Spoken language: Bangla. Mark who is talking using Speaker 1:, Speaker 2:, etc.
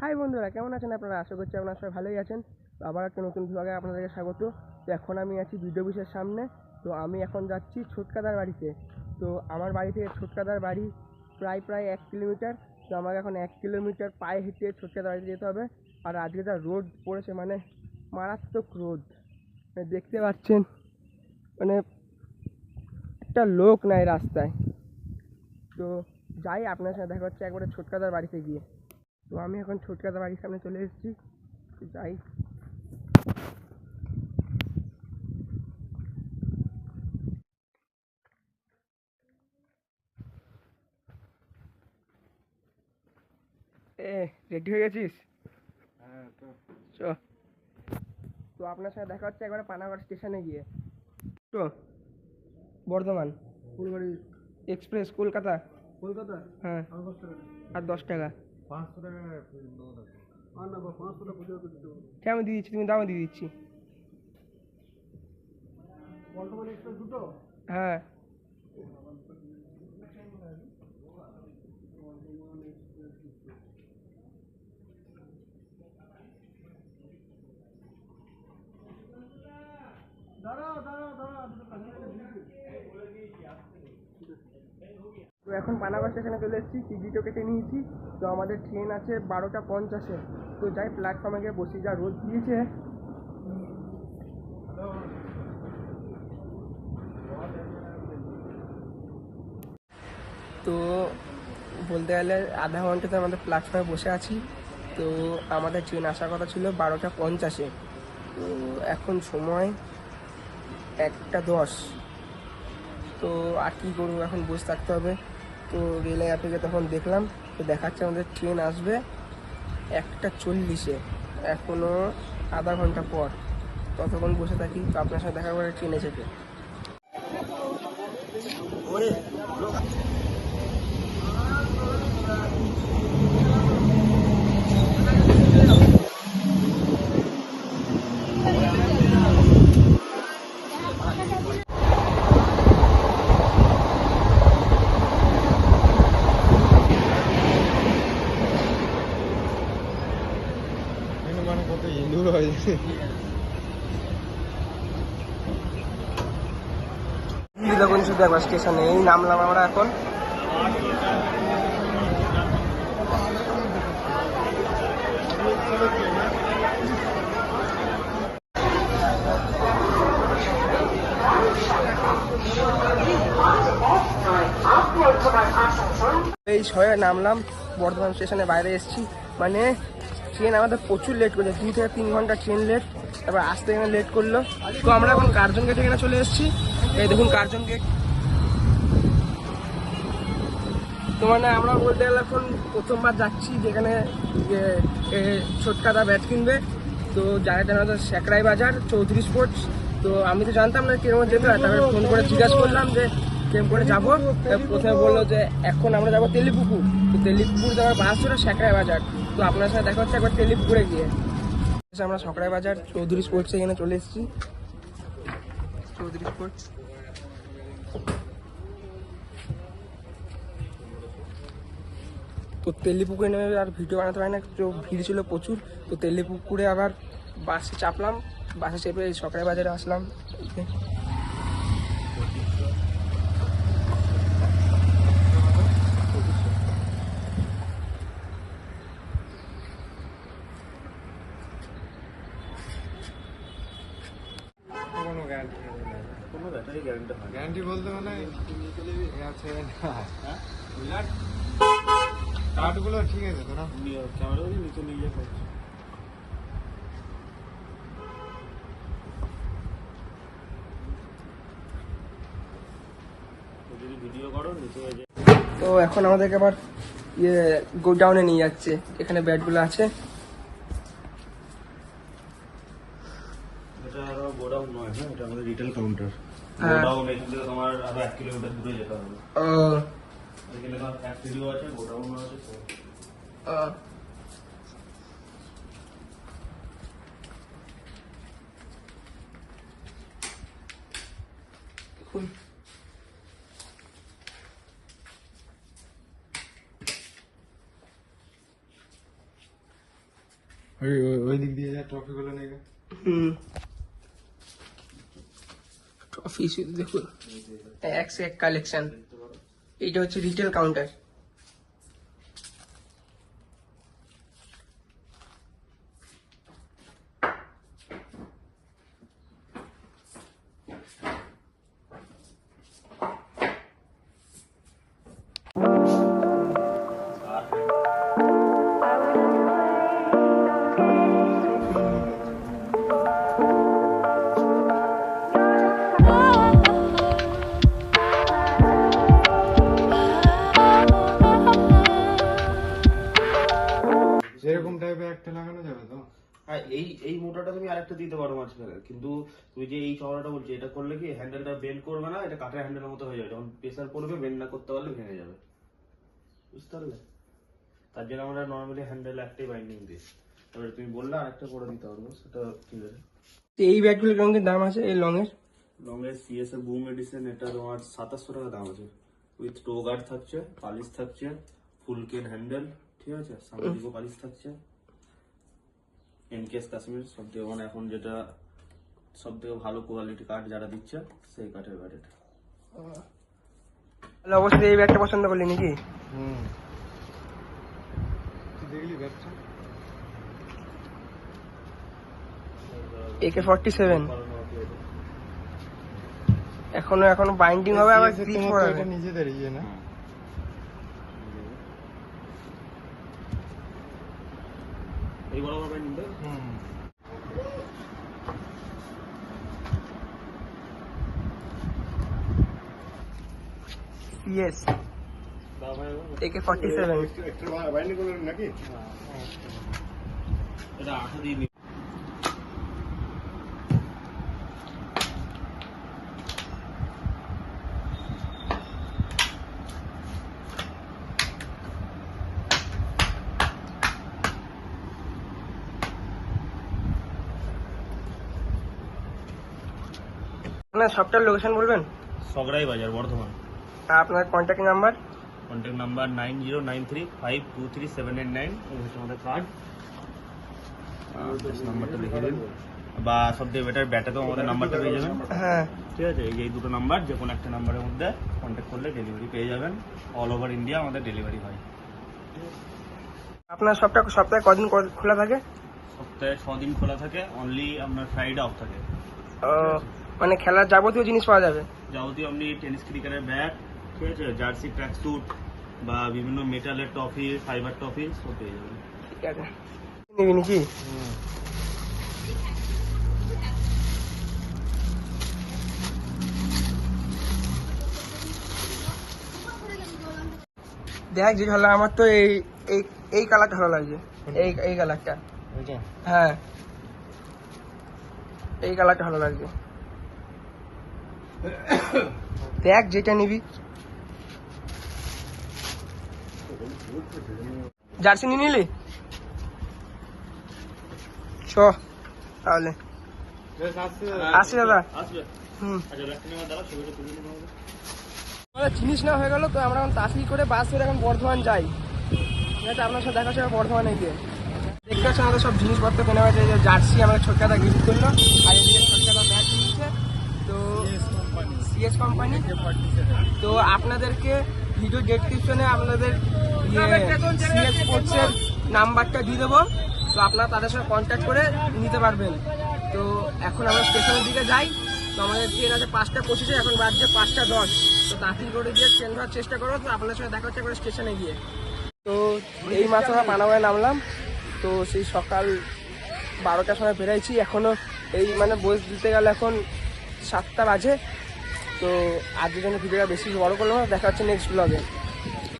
Speaker 1: হাই বন্ধুরা, কেমন আছেন আপনারা? আশা করছি আপনারা সবাই ভালোই আছেন। তো আবার একটা নতুন ভিডিওকে আপনাদেরকে স্বাগত। তো এখন আমি আছি বিডিও অফিসের সামনে। তো আমি এখন যাচ্ছি ছোটকাদার বাড়িতে। তো আমার বাড়ি থেকে ছোটকাদার বাড়ি প্রায় প্রায় এক কিলোমিটার। তো আমাকে এখন এক কিলোমিটার পায়ে হেঁটে ছোটকাদার বাড়িতে যেতে হবে। আর আজকে যা রোদ পড়েছে মানে মারাত্মক রোদ। মানে দেখতে পাচ্ছেন মানে একটা লোক নাই রাস্তায়। তো যাই, আপনার সাথে দেখা হচ্ছে একবারে ছোটকাদার বাড়িতে গিয়ে। তো আমি এখন ছোটকাদার বাড়ির সামনে চলে এসেছি। যাই। এ রেডি হয়ে গেছিস?
Speaker 2: হ্যাঁ তো।
Speaker 1: চ। তো আপনার সাথে দেখা হচ্ছে একবারে পানাগড় স্টেশনে গিয়ে। তো বর্ধমান।
Speaker 2: ফুলবাড়ি।
Speaker 1: এক্সপ্রেস কলকাতা।
Speaker 2: কলকাতা?
Speaker 1: হ্যাঁ।
Speaker 2: আর দশ টাকা। পাঁচশো টাকা আর না বা পাঁচশো টাকা পুজো করে দিতে
Speaker 1: ঠিক আমি দিয়ে দিচ্ছি তুমি দাও দিয়ে দিচ্ছি।
Speaker 2: বর্তমানে দুটো?
Speaker 1: হ্যাঁ
Speaker 2: দাঁড়াও দাঁড়াও দাঁড়াও দুটো কাছাকাছি দিয়ে দিই।
Speaker 1: তো এখন পানাগড় স্টেশনে চলে এসেছি টিকিটও কেটে নিয়েছি। তো আমাদের ট্রেন আছে বারোটা পঞ্চাশে। তো যাই প্ল্যাটফর্মে গিয়ে বসি, যা রোদ দিয়েছে। তো বলতে গেলে আধা ঘন্টাতে আমাদের প্ল্যাটফর্মে বসে আছি। তো আমাদের ট্রেন আসার কথা ছিল বারোটা পঞ্চাশে। তো এখন সময় একটা দশ। তো আর কী করব, এখন বসে থাকতে হবে। তো রেল অ্যাপে তখন দেখলাম তো দেখাচ্ছে আমাদের ট্রেন আসবে একটা চল্লিশে। এখনও আধা ঘণ্টা পর। ততক্ষণ বসে থাকি, তো আপনার সাথে দেখা করে ট্রেনে চেপে
Speaker 2: এখানে মানে কত
Speaker 1: একবার স্টেশনে এই নামলাম আমরা এখন এই ছয়ে নামলাম বর্ধমান স্টেশনের বাইরে এসেছি। মানে ট্রেন আমাদের প্রচুর লেট করছে দু থেকে তিন ঘণ্টা ট্রেন লেট তারপর আসতে এখানে লেট করল। তো আমরা এখন কার্জন গেট এখানে চলে এসেছি। এই দেখুন কার্জন গেট তো মানে আমরা বলতে গেলে এখন প্রথমবার যাচ্ছি যেখানে ছোটকাদা ব্যাট কিনবে। তো জায়গাটা আমাদের স্যাকরাই বাজার, চৌধুরী স্পোর্টস তো আমি তো জানতাম না কীরকম যেতে হয় তারপরে ফোন করে জিজ্ঞাসা করলাম যে কেম করে যাব। প্রথমে বলল যে, এখন আমরা যাব তেলিপুকুর। তো তেলিপুকুর যাওয়ার বাস হলো স্যাকরাই বাজার। তো আপনার সাথে দেখা হচ্ছে একবার তেলিপুকুরে গিয়ে। আমরা সকরাই বাজার, চৌধুরী স্পোর্টস এখানে চলে এসেছি। চৌধুরী স্পোর্টস তো তেলিপুকুরে নেমে আর ভিডিও বানাতে পারি না, তো ভিড় ছিল প্রচুর। তো তেলিপুকুরে আবার বাসে চাপলাম, বাসে চেপে সকালে বাজারে আসলাম
Speaker 2: কোনো গ্যারান্টি
Speaker 3: কোনো ব্যাটারি গ্যারান্টি হয়
Speaker 2: বলতে মানে আছে না কাঠগুলো ঠিক আছে তো না?
Speaker 3: নিয়ে নিচে নিয়ে যাব ভিডিও করো নিচে
Speaker 1: তো এখন আমাদেরকে আবার ইয়ে গোডাউনে নিয়ে যাচ্ছে এখানে ব্যাটগুলো আছে।
Speaker 3: এটা আরও গোডাউন নয় হ্যাঁ? এটা আমাদের রিটেল কাউন্টার
Speaker 1: হ্যাঁ।
Speaker 3: গোডাউন এখান থেকে তোমার আরো এক কিলোমিটার দূরে যেতে হবে
Speaker 1: ও
Speaker 3: এখানে তোমার ফ্যাক্টরিও আছে গোডাউনও আছে তো
Speaker 1: ও। দেখুন
Speaker 2: ওই ওই- ওই দিক দিয়ে যা ট্রফিগুলো নেবে
Speaker 1: হুম ট্রফি শুধু দেখুন। এক সে এক কালেকশন এইটা হচ্ছে রিটেল কাউন্টার
Speaker 3: আরেকটা দিতে পারো মাঝখানে। কিন্তু তুমি যে এই চওড়াটা বলছি এটা করলে কি হ্যান্ডেলটা বেন্ড করবে না? এটা কাঠের হ্যান্ডেলের মতো হয়ে যাবে। যখন প্রেসার পড়বে বেন্ড না করতে পারলে ভেঙে যাবে। বুঝতে পারলে? তার জন্য আমরা নর্মালি হ্যান্ডেল একটাই বাইন্ডিং দিই। তারপরে তুমি বললে আরেকটা করে দিতে পারব সেটা ঠিক আছে
Speaker 1: তো এই ব্যাগগুলোর কেমন কি দাম আছে এই লং এর
Speaker 3: লংয়ের সিএস এর বুম এডিশন এটা তোমার সাতাশশো টাকা দাম আছে। উইথ টো গার্ড থাকছে পালিশ থাকছে ফুল কেন হ্যান্ডেল ঠিক আছে? সামনে দিকেও পালিশ থাকছে। এনকেস কাশ্মীর সব থেকে মানে এখন যেটা সব থেকে ভালো কোয়ালিটি কাঠ যারা দিচ্ছে সেই কাঠের ব্যাট এটা
Speaker 1: তাহলে অবশ্যই এই ব্যাগটা পছন্দ করলি নাকি?
Speaker 2: হুম। দেখলি ব্যাগটা
Speaker 1: একে ফর্টি সেভেন এখনও এখনও বাইন্ডিং হবে আবার করা
Speaker 2: নিজেদের ইয়ে না?
Speaker 3: এই বড় বড় band
Speaker 2: hmm
Speaker 1: yes AK forty seven
Speaker 3: এটা আঠা দিয়ে নি-
Speaker 1: সবটার লোকেশন বলবেন?
Speaker 3: সগড়াই বাজার বর্ধমান।
Speaker 1: আর আপনার
Speaker 3: contact number contact number nine zero nine three five two three seven eight nine আমাদের কার্ড নাম্বারটা লিখে দিন। বা সব থেকে বেটার ব্যাটাতেও আমাদের নাম্বারটা পেয়ে যাবেন।
Speaker 1: হ্যাঁ।
Speaker 3: ঠিক আছে এই যে দুটো নাম্বার যে কোনো একটা নাম্বারের মধ্যে কন্ট্যাক্ট করলে ডেলিভারি পেয়ে যাবেন। অল ওভার ইন্ডিয়া আমাদের ডেলিভারি হয়।
Speaker 1: আপনার সবটা সপ্তাহে কদিন খোলা থাকে?
Speaker 3: সপ্তাহে ছ দিন খোলা থাকে অনলি আপনার ফ্রাইডে অফ থাকে।
Speaker 1: মানে খেলার যাবতীয় জিনিস পাওয়া যাবে।
Speaker 3: যাবতীয় আপনি টেনিস ক্রিকেটের ব্যাট ঠিক আছে? জার্সি ট্র্যাক স্যুট বা বিভিন্ন মেটালের টফি ফাইবার টফি সব পেয়ে যাবেন।
Speaker 1: ঠিক আছে। নিবি নাকি? দেখ যে ভালো আমার তো এই এই এই কালারটা ভালো লাগছে। এই এই কালারটা হ্যাঁ। এই কালারটা ভালো লাগছে। দেখ যেটা নিবি। জার্সি নিয়ে নিলি? চ, তাহলে। আসি দাদা। হুম। জিনিস না, হয়ে গেল তো। আমরা এখন তাড়াতাড়ি করে বাস ধরে এখন বর্ধমান যাই। ঠিক আছে, আপনার সাথে দেখা হচ্ছে বর্ধমানে গিয়ে। দেখতে আমাদের সব জিনিসপত্র কেনা হয়েছে জার্সি আমাদের ছোটকাদা গিফট করল আর এদিকে ছোটকাদা ব্যাগ নিয়েছে তো সিএস কোম্পানি তো আপনাদেরকে ভিডিও ডেসক্রিপশনে আপনাদের সিএস স্পোর্টসের নাম্বারটা দিয়ে দেবো। তো আপনারা তাদের সাথে কন্ট্যাক্ট করে নিতে পারবেন। তো এখন আমরা স্টেশনের দিকে যাই। তো আমাদের ট্রেন আছে পাঁচটা পঁচিশে, এখন বাজছে পাঁচটা দশ। তো তাঁতিল করে গিয়ে ট্রেন ধরার চেষ্টা করব তো আপনাদের সাথে দেখা হচ্ছে করে স্টেশনে গিয়ে। তো এই মাসে আমরা পানামায় নামলাম। তো সেই সকাল বারোটার সময় বেরাইছি। এখনও এই মানে বয়স দিতে গেলে এখন সাতটা বাজে। তো আজকের জন্য ভিডিওটা বেশি বড় করলাম দেখা হচ্ছে নেক্সট ব্লগে